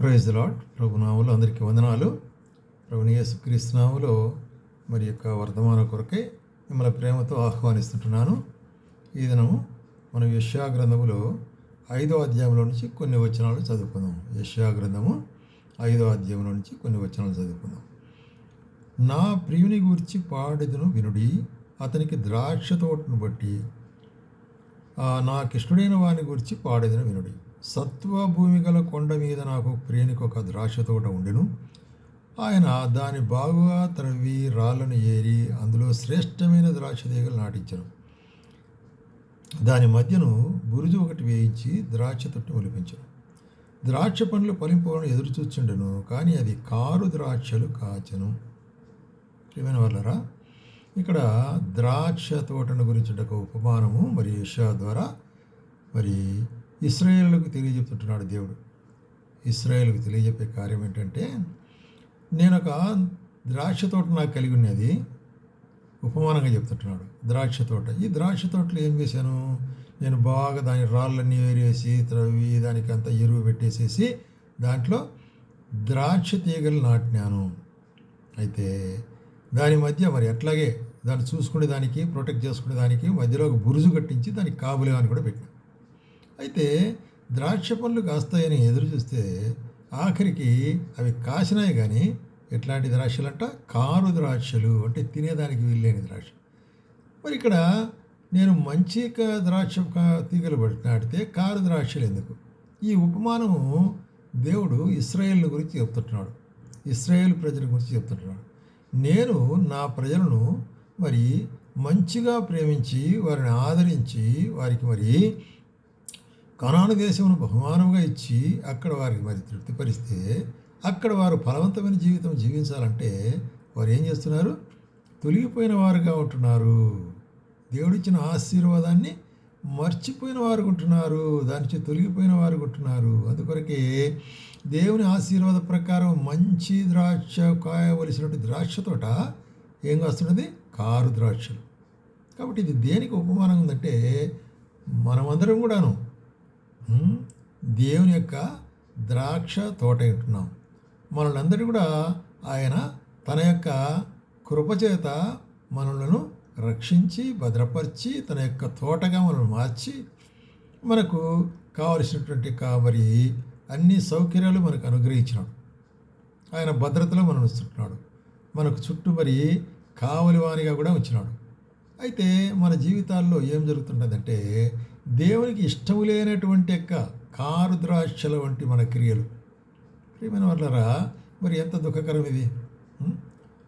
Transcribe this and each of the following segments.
Praise lord ప్రభునాములు అందరికీ వందనాలు. ప్రభునియేసు యేసుక్రీస్తునాములో మరి యొక్క వర్ధమాన కొరకై మిమ్మల్ని ప్రేమతో ఆహ్వానిస్తుంటున్నాను. ఈ దినము మనం యష్యా గ్రంథములో ఐదో అధ్యాయంలో నుంచి కొన్ని వచనాలు చదువుకుందాం. యష్యా గ్రంథము ఐదో అధ్యాయంలో నుంచి కొన్ని వచనాలు చదువుకుందాం. నా ప్రియుని గురించి పాడెదను వినుడి అతనికి ద్రాక్ష తోటను బట్టి నా కృష్ణుడైన వాని గురించి పాడేదని వినుడి. సత్వ భూమి గల కొండ మీద నాకు ప్రియునికి ఒక ద్రాక్ష తోట ఉండెను. ఆయన దాని బాగుగా త్రవ్వి రాళ్ళను ఏరి అందులో శ్రేష్టమైన ద్రాక్ష తీగలు నాటించను. దాని మధ్యను బురుజు ఒకటి వేయించి ద్రాక్ష తొట్టి ఒలిపించను. ద్రాక్ష పండ్లు ఫలింపవలను ఎదురు చూచుండెను కానీ అది కారు ద్రాక్షలు కాచెను. ప్రియమైన వాళ్ళరా ఇక్కడ ద్రాక్ష తోటను గురించి ఒక ఉపమానము మరి యెషయా ద్వారా మరి ఇస్రాయేళ్ళకు తెలియజెప్తుంటున్నాడు దేవుడు. ఇస్రాయేల్కు తెలియజెప్పే కార్యం ఏంటంటే నేను ఒక ద్రాక్ష తోట నాకు కలిగి ఉన్నది ఉపమానంగా చెప్తుంటున్నాడు. ద్రాక్ష తోట ఈ ద్రాక్ష తోటలో ఏం చేశాను? నేను బాగా దాని రాళ్ళన్నీ ఏరేసి త్రవ్వి దానికి అంతా ఎరువు పెట్టేసేసి దాంట్లో ద్రాక్ష తీగలు నాటినాను. అయితే దాని మధ్య మరి అట్లాగే దాన్ని చూసుకునే దానికి ప్రొటెక్ట్ చేసుకునే దానికి మధ్యలో ఒక బురుజు కట్టించి దానికి కాబులే అని కూడా పెట్టిన. అయితే ద్రాక్ష పళ్ళు కాస్తాయని ఎదురు చూస్తే ఆఖరికి అవి కాసినాయి కానీ ఎట్లాంటి ద్రాక్షలంట? కారు ద్రాక్షలు. అంటే తినేదానికి వీల్లేని ద్రాక్ష. మరి ఇక్కడ నేను మంచి ద్రాక్ష తీగలు నాటితే కారు ద్రాక్షలు ఎందుకు? ఈ ఉపమానము దేవుడు ఇస్రాయేల్ గురించి చెప్తుంటున్నాడు. ఇస్రాయేల్ ప్రజల గురించి చెప్తుంటున్నాడు. నేను నా ప్రజలను మరి మంచిగా ప్రేమించి వారిని ఆదరించి వారికి మరి కనాను దేశమును బహుమానంగా ఇచ్చి అక్కడ వారికి మరి తృప్తిపరిస్తే అక్కడ వారు ఫలవంతమైన జీవితం జీవించాలంటే వారు ఏం చేస్తున్నారు? తొలగిపోయిన వారుగా ఉంటున్నారు. దేవుడిచ్చిన ఆశీర్వాదాన్ని మర్చిపోయిన వారు ఉంటున్నారు. దాని నుంచి తొలగిపోయిన వారు ఉంటున్నారు. అందుకొరకే దేవుని ఆశీర్వాద ప్రకారం మంచి ద్రాక్ష కాయవలసినటువంటి ద్రాక్ష తోట ఏం కాస్తున్నది? కారు ద్రాక్షలు. కాబట్టి ఇది దేనికి ఉపమానం ఉందంటే మనమందరం కూడాను దేవుని యొక్క ద్రాక్ష తోట ఉంటున్నాం మనల్ని కూడా ఆయన తన యొక్క కృపచేత మనలను రక్షించి భద్రపరిచి తన యొక్క తోటగా మనల్ని మార్చి మనకు కావలసినటువంటి కా మరి అన్ని సౌకర్యాలు మనకు అనుగ్రహించినాడు. ఆయన భద్రతలో మనం ఉంచుతున్నాడు. మనకు చుట్టూ మరి కావలివానిగా కూడా ఉంచినాడు. అయితే మన జీవితాల్లో ఏం జరుగుతుంటుందంటే దేవునికి ఇష్టము లేనటువంటి యొక్క కారు ద్రాక్షల వంటి మన క్రియలు. ప్రియమైన వాళ్ళరా మరి ఎంత దుఃఖకరం ఇది?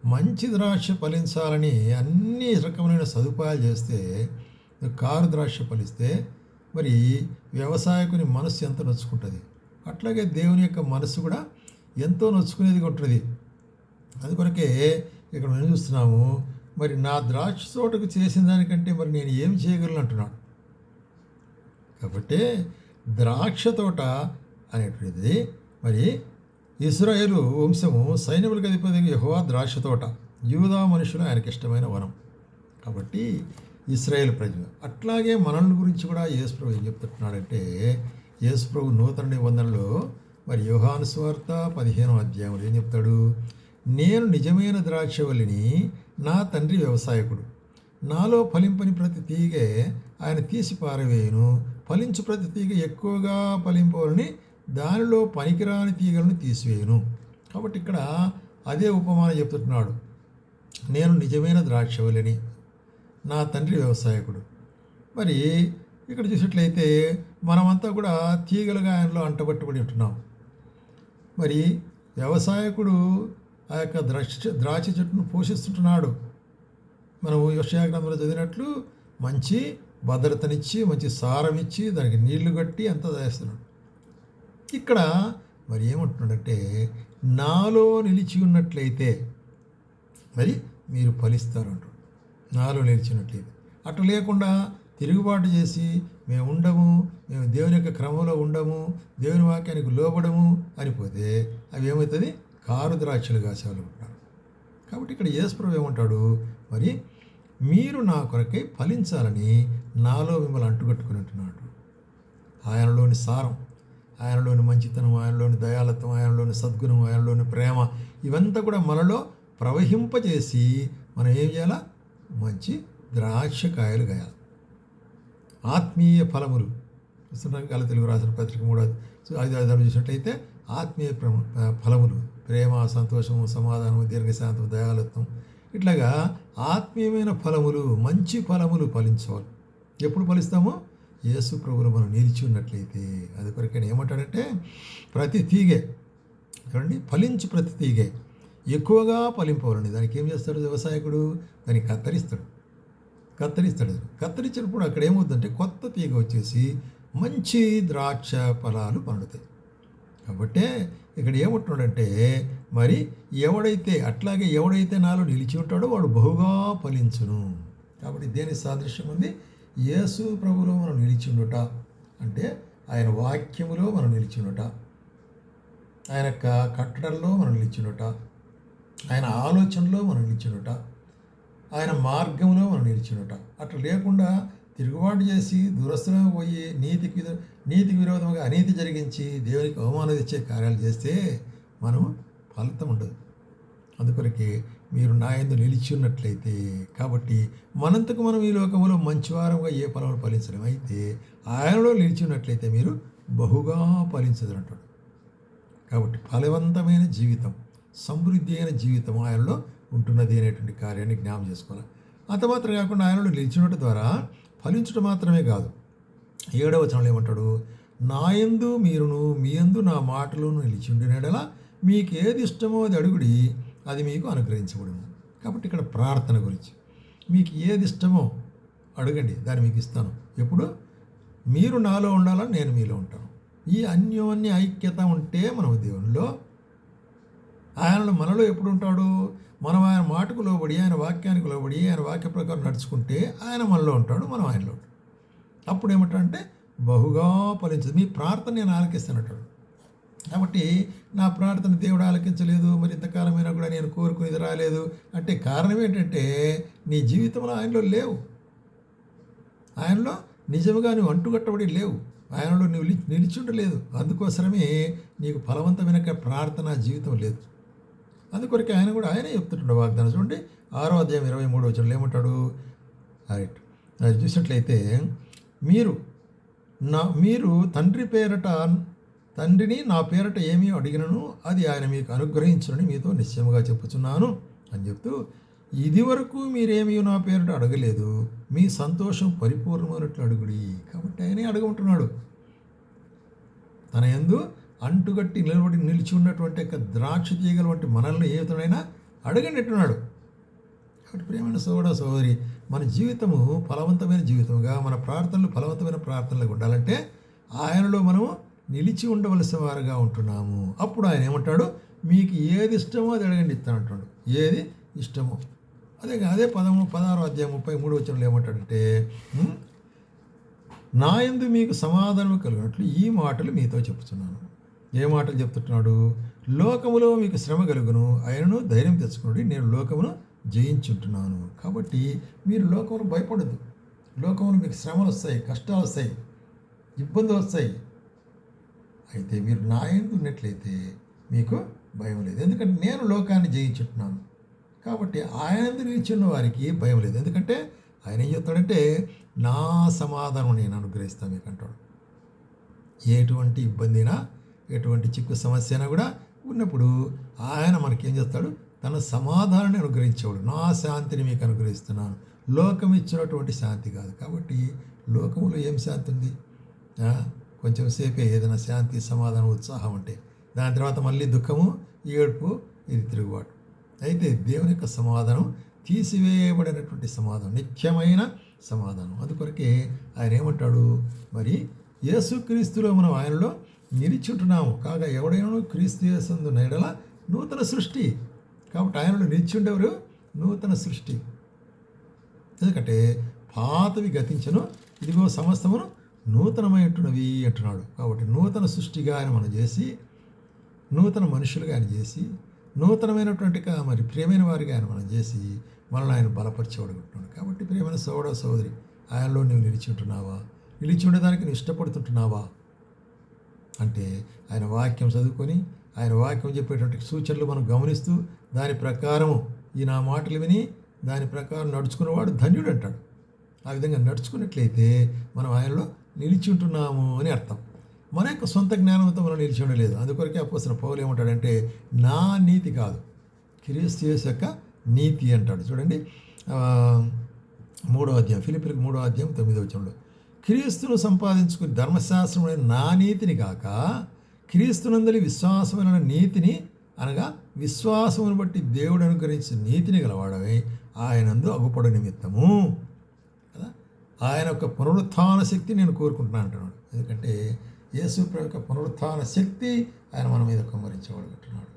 మంచి ద్రాక్ష ఫలించాలని అన్ని రకమైన సదుపాయాలు చేస్తే కారు ద్రాక్ష ఫలిస్తే మరి వ్యవసాయకుని మనస్సు ఎంత నొచ్చుకుంటుంది? అట్లాగే దేవుని యొక్క మనస్సు కూడా ఎంతో నొచ్చుకునేది ఉంటుంది కొరకే ఇక్కడ మనం చూస్తున్నాము మరి నా ద్రాక్ష తోటకు చేసిన దానికంటే మరి నేను ఏం చేయగలను అంటున్నాడు. కాబట్టి ద్రాక్ష తోట అనేటువంటిది మరి ఇస్రాయేలు వంశము సైన్యములకు అధిపతి యహోవా ద్రాక్ష తోట. యూదా మనుషులు ఆయనకి ఇష్టమైన వనం. కాబట్టి ఇస్రాయేల్ ప్రజలు. అట్లాగే మనల్ని గురించి కూడా యేసుప్రభు ఏం చెప్తున్నాడంటే యేసుప్రభు నూతన నిబంధనలో మరి యోహాను స్వార్త పదిహేనో అధ్యాయంలో ఏం చెప్తాడు? నేను నిజమైన ద్రాక్షవల్లిని నా తండ్రి వ్యవసాయకుడు. నాలో ఫలింపని ప్రతి తీగే ఆయన తీసి పారవేయను. ఫలించు ప్రతి తీగ ఎక్కువగా ఫలింపవలని దానిలో పనికిరాని తీగలను తీసివేయను. కాబట్టి ఇక్కడ అదే ఉపమానం చెప్తున్నాడు. నేను నిజమైన ద్రాక్షవలిని నా తండ్రి వ్యవసాయకుడు. మరి ఇక్కడ చూసినట్లయితే మనమంతా కూడా తీగలుగా ఆయనలో అంటబట్టుబడి ఉంటున్నాం. మరి వ్యవసాయకుడు ఆ యొక్క ద్రాక్ష ద్రాక్ష చెట్టును పోషిస్తుంటున్నాడు. మనం యక్షయాగ్రంథంలో చదివినట్లు మంచి భద్రతనిచ్చి మంచి సారం ఇచ్చి దానికి నీళ్ళు కట్టి అంతా చేస్తున్నాడు ఇక్కడ మరి ఏమంటున్నాడంటే నాలో నిలిచి ఉన్నట్లయితే మరి మీరు ఫలిస్తారు అంటాడు నాలో నిలిచినట్లయితే. అట్లా లేకుండా తిరుగుబాటు చేసి మేము ఉండము మేము దేవుని యొక్క క్రమంలో ఉండము దేవుని వాక్యానికి లోబడము అనిపోతే అవి ఏమవుతుంది? కారు ద్రాక్షలు కాసేవాళ్ళు ఉంటారు. కాబట్టి ఇక్కడ యేసుప్రభు ఏమంటాడు? మరి మీరు నా కొరకై ఫలించాలని నాలో మిమ్మల్ని అంటుకట్టుకుని ఉంటున్నాడు ఆయనలోని సారం ఆయనలోని మంచితనం ఆయనలోని దయాలత్వం ఆయనలోని సద్గుణం ఆయనలోని ప్రేమ ఇవంతా కూడా మనలో ప్రవహింపజేసి మనం ఏం చేయాలా? మంచి ద్రాక్ష కాయలు గాయాలి ఆత్మీయ ఫలములు. చూస్తున్నాం కల తెలుగు రాసిన పత్రిక మూడో ఐదు ఐదు చూసినట్టయితే ఆత్మీయ ఫలములు. ప్రేమ సంతోషము సమాధానము దీర్ఘశాంతం దయాలత్వం. ఇట్లాగా ఆత్మీయమైన ఫలములు మంచి ఫలములు ఫలించవాలి. ఎప్పుడు ఫలిస్తామో? యేసు ప్రభులు మనం నిలిచి ఉన్నట్లయితే. అది కొరకైనా ఏమంటాడంటే ప్రతి తీగే చూడండి ఫలించు ప్రతి తీగే ఎక్కువగా ఫలింపవాలండి దానికి ఏం చేస్తాడు వ్యవసాయకుడు? దాన్ని కత్తరిస్తాడు. కత్తిరిస్తాడు. కత్తిరించినప్పుడు అక్కడ ఏమవుతుందంటే కొత్త తీగ వచ్చేసి మంచి ద్రాక్ష ఫలాలు పండుతాయి. కాబట్టే ఇక్కడ ఏమంటున్నాడంటే మరి ఎవడైతే అట్లాగే ఎవడైతే నాలో నిలిచి ఉంటాడో వాడు బహుగా ఫలించును. కాబట్టి దేని సాదృశ్యం ఉంది? యేసు ప్రభులో మనం నిలిచి ఉండుట అంటే ఆయన వాక్యములో మనం నిలిచి ఉండుట ఆయన యొక్క కట్టడల్లో మనం నిలిచి ఉండుట ఆయన ఆలోచనలో మనం నిలిచి ఉండుట ఆయన మార్గంలో మనం నిలిచిండుట అట్లా లేకుండా తిరుగుబాటు చేసి దురస్తులకు పోయి నీతికి నీతికి విరోధంగా అనీతి జరిగించి దేవునికి అవమానం ఇచ్చే కార్యాలు చేస్తే మనం ఫలితం ఉండదు. అందుకొరకే మీరు నా ఎందు నిలిచి ఉన్నట్లయితే కాబట్టి మనంతకు మనం ఈ లోకంలో మంచివారంగా ఏ ఫలములు ఫలించడం అయితే ఆయనలో నిలిచి ఉన్నట్లయితే మీరు బహుగా ఫలించదు అంటాడు కాబట్టి ఫలవంతమైన జీవితం సమృద్ధి అయిన జీవితం ఆయనలో ఉంటున్నది అనేటువంటి కార్యాన్ని జ్ఞాపం చేసుకోవాలి. అంత మాత్రం కాకుండా ఆయనలో నిలిచినట్టు ద్వారా ఫలించడం మాత్రమే కాదు. ఏడవ వచనంలో ఏమంటాడు? నాయందు మీరును మీ ఎందు నా మాటలను నిలిచి ఉండినడలా మీకు ఏది ఇష్టమో అది అడుగుడి. అది మీకు అనుగ్రహించబడును. కాబట్టి ఇక్కడ ప్రార్థన గురించి. మీకు ఏది ఇష్టమో అడగండి దాన్ని మీకు ఇస్తాను. ఎప్పుడు? మీరు నాలో ఉండాలని నేను మీలో ఉంటాను. ఈ అన్యోన్య ఐక్యత ఉంటే మనం దేవునిలో ఆయనలో మనలో ఎప్పుడు ఉంటాడు? మనం ఆయన మాటకు లోబడి ఆయన వాక్యానికి లోబడి ఆయన వాక్య ప్రకారం నడుచుకుంటే ఆయన మనలో ఉంటాడు మనం ఆయనలో ఉంటాడు అప్పుడు ఏమిటంటే బహుగా ఫలించదు. మీ ప్రార్థన నేను ఆలకిస్తానంటాడు. కాబట్టి నా ప్రార్థన దేవుడు ఆలకించలేదు మరి ఇంతకాలమైనా కూడా నేను కోరుకునేది రాలేదు. అంటే కారణం ఏంటంటే నీ జీవితంలో ఆయనలో లేవు. ఆయనలో నిజముగా నువ్వు అంటుకట్టబడి లేవు. ఆయనలో నువ్వు నిలి- అందుకోసమే నీకు ఫలవంతమైన ప్రార్థన జీవితం లేదు. అందుకొరకు ఆయన కూడా ఆయనే చెప్తుంటాడు వాగ్దానం. చూడండి ఆరో అధ్యాయం ఇరవై మూడు వచ్చిన ఏమంటాడు? రైట్ అది చూసినట్లయితే మీరు నా మీరు తండ్రి పేరట తండ్రిని నా పేరట ఏమీ అడిగినను అది ఆయన మీకు అనుగ్రహించునని మీతో నిశ్చయముగా చెప్పుచున్నాను అని చెప్తూ ఇదివరకు మీరేమీ నా పేరట అడగలేదు. మీ సంతోషం పరిపూర్ణమైనట్లు అడుగుడి. కాబట్టి ఆయనే అడగమంటున్నాడు. తన యందు అంటుగట్టి నిలబడి నిలిచి ఉన్నటువంటి యొక్క ద్రాక్ష తీగల వంటి మనల్ని ఏ విధమైనా అడగండి కాబట్టి ప్రేమైన సోదర సోదరి మన జీవితము ఫలవంతమైన జీవితముగా మన ప్రార్థనలు ఫలవంతమైన ప్రార్థనలుగా ఉండాలంటే ఆయనలో మనము నిలిచి ఉండవలసిన వారుగా ఉంటున్నాము. అప్పుడు ఆయన ఏమంటాడు? మీకు ఏది ఇష్టమో అది అడగండి ఇస్తానంటాడు ఏది ఇష్టమో? అదే అదే పదము పదహారో అధ్యాయం ముప్పై మూడు వచ్చినట్లు ఏమంటాడంటే నా ఎందు మీకు సమాధానం కలిగినట్లు ఈ మాటలు మీతో చెప్తున్నాను. ఏ మాటలు చెప్తున్నాడు లోకములో మీకు శ్రమ కలుగును ఆయనను ధైర్యం తెచ్చుకోండి నేను లోకమును జయించుంటున్నాను. కాబట్టి మీరు లోకంలో భయపడద్దు. లోకంలో మీకు శ్రమలు వస్తాయి కష్టాలు వస్తాయి ఇబ్బందులు వస్తాయి. అయితే మీరు నా ఉన్నట్లయితే మీకు భయం లేదు. ఎందుకంటే నేను లోకాన్ని జయించుంటున్నాను కాబట్టి ఆయన నిలిచిన వారికి భయం లేదు. ఎందుకంటే ఆయన ఏం చెప్తాడంటే నా సమాధానం నేను అనుగ్రహిస్తాను మీకు అంటాడు. ఎటువంటి ఇబ్బంది అయినా ఎటువంటి చిక్కు సమస్య అయినా కూడా ఉన్నప్పుడు ఆయన మనకేం చేస్తాడు? తన సమాధానాన్ని అనుగ్రహించేవాడు. నా శాంతిని మీకు అనుగ్రహిస్తున్నాను. లోకం ఇచ్చినటువంటి శాంతి కాదు. కాబట్టి లోకములో ఏం శాంతి ఉంది? కొంచెం సేపే ఏదైనా శాంతి సమాధానం ఉత్సాహం ఉంటే దాని తర్వాత మళ్ళీ దుఃఖము ఏడుపు ఇది తిరుగుబాటు. అయితే దేవుని యొక్క సమాధానం తీసివేయబడినటువంటి సమాధానం నిత్యమైన సమాధానం. అందుకొరకే ఆయన ఏమంటాడు? మరి యేసుక్రీస్తులో మనం ఆయనలో నిలిచి ఉంటున్నాము కాగా ఎవడైనా క్రీస్తు యేసందు నేడల నూతన సృష్టి. కాబట్టి ఆయనలో నిలిచి ఉండేవారు నూతన సృష్టి. ఎందుకంటే పాతవి గతించను ఇదిగో సమస్తమును నూతనమైనటువంటివి అంటున్నాడు. కాబట్టి నూతన సృష్టిగా ఆయన మనం చేసి నూతన మనుషులుగా ఆయన చేసి నూతనమైనటువంటి మరి ప్రియమైన వారిగా ఆయన మనం చేసి మనల్ని ఆయన బలపరిచేవాడుకుంటున్నాడు కాబట్టి ప్రియమైన సోదర సోదరి ఆయనలో నువ్వు నిలిచి ఉంటున్నావా? నిలిచి ఉండడానికి నువ్వు ఇష్టపడుతుంటున్నావా? అంటే ఆయన వాక్యం చదువుకొని ఆయన వాక్యం చెప్పేటువంటి సూచనలు మనం గమనిస్తూ దాని ప్రకారము ఈ నా మాటలు విని దాని ప్రకారం నడుచుకున్నవాడు ధన్యుడు అంటాడు. ఆ విధంగా నడుచుకున్నట్లయితే మనం ఆయనలో నిలిచి ఉంటున్నాము అని అర్థం. మన యొక్క సొంత జ్ఞానంతో మనం నిలిచి ఉండలేదు. అందుకొరకే అపోసిన పౌలు ఏమంటాడంటే నా నీతి కాదు క్రీస్తు యొక్క నీతి అంటాడు. చూడండి మూడో అధ్యాయం ఫిలిపిలకు మూడో అధ్యాయం తొమ్మిదో వచ్చంలో క్రీస్తును సంపాదించుకుని ధర్మశాస్త్రమైన నా నీతిని కాక క్రీస్తునందలి విశ్వాసమైన నీతిని అనగా విశ్వాసమును బట్టి దేవుడు అనుగ్రహించిన నీతిని గలవాడమే ఆయనందు అగుపడు నిమిత్తము. ఆయన యొక్క పునరుత్థాన శక్తి నేను కోరుకుంటున్నాను అంటున్నాడు. ఎందుకంటే యేసు ప్రభు యొక్క పునరుత్థాన శక్తి ఆయన మన మీద కుమ్మరించబడుకుంటున్నాడు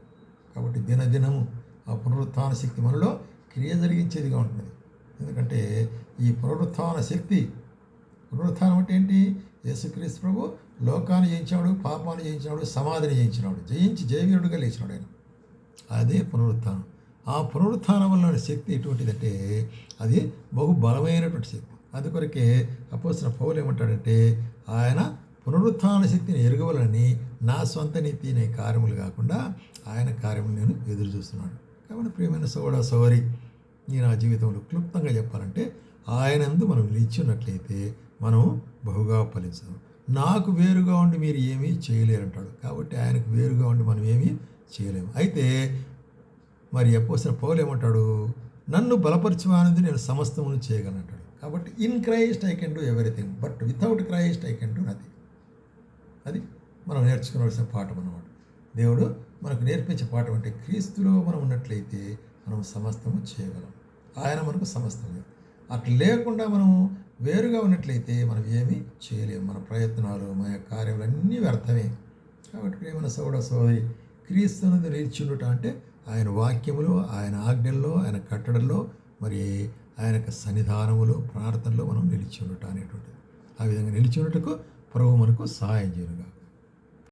కాబట్టి దినదినము ఆ పునరుత్థాన శక్తి మనలో క్రియ జరిగించేదిగా ఉంటుంది ఎందుకంటే ఈ పునరుత్థాన శక్తి పునరుత్థానం అంటే ఏంటి? యేసుక్రీస్తు ప్రభు లోకాన్ని జయించినాడు పాపాన్ని జయించినాడు సమాధిని జయించినాడు జయించి జయవీరుడుగా లేచినాడు ఆయన. అదే పునరుత్థానం. ఆ పునరుత్థానం వల్ల శక్తి ఎటువంటిదంటే అది బహు బలమైనటువంటి శక్తి. అందుకొరకే అపోసిన పౌలు ఏమంటాడంటే ఆయన పునరుత్థాన శక్తిని ఎరగవలని నా సొంత నీతి అనే కార్యములు కాకుండా ఆయన కార్యములు నేను ఎదురు చూస్తున్నాను. కాబట్టి ప్రియమైన సోడా సోదరి నేను నా జీవితంలో క్లుప్తంగా చెప్పాలంటే ఆయనందు మనం నిలిచి ఉన్నట్లయితే మనం బహుగా ఫలించదు. నాకు వేరుగా ఉండి మీరు ఏమీ చేయలేరంటాడు కాబట్టి ఆయనకు వేరుగా ఉండి మనం ఏమీ చేయలేము. అయితే మరి అపోసిన పౌలు ఏమంటాడు నన్ను బలపరచమనేది నేను సమస్తమును చేయగలను అంటాడు. కాబట్టి in Christ I can do everything but without Christ I can do nothing అది మనం నేర్చుకోవాల్సిన పాఠం అన్నమాట. దేవుడు మనకు నేర్పించే పాఠం అంటే క్రీస్తులో మనం ఉన్నట్లయితే మనం సమస్తము చేయగలం. ఆయన మనకు సమస్తమే అట్లా లేకుండా మనం వేరుగా ఉన్నట్లయితే మనం ఏమీ చేయలేము. మన ప్రయత్నాలు మన కార్యములన్నీ కార్యాలు అన్నీ వ్యర్థమే. కాబట్టి ప్రేమన సోడ సోదరి క్రీస్తును నిలిచిండుట అంటే ఆయన వాక్యములో ఆయన ఆజ్ఞల్లో ఆయన కట్టడల్లో మరి ఆయన యొక్క సన్నిధానములో ప్రార్థనలో మనం నిలిచి ఉండటం అనేటువంటిది. ఆ విధంగా నిలిచి ఉండటకు ప్రభు మనకు సహాయం చేయనుగా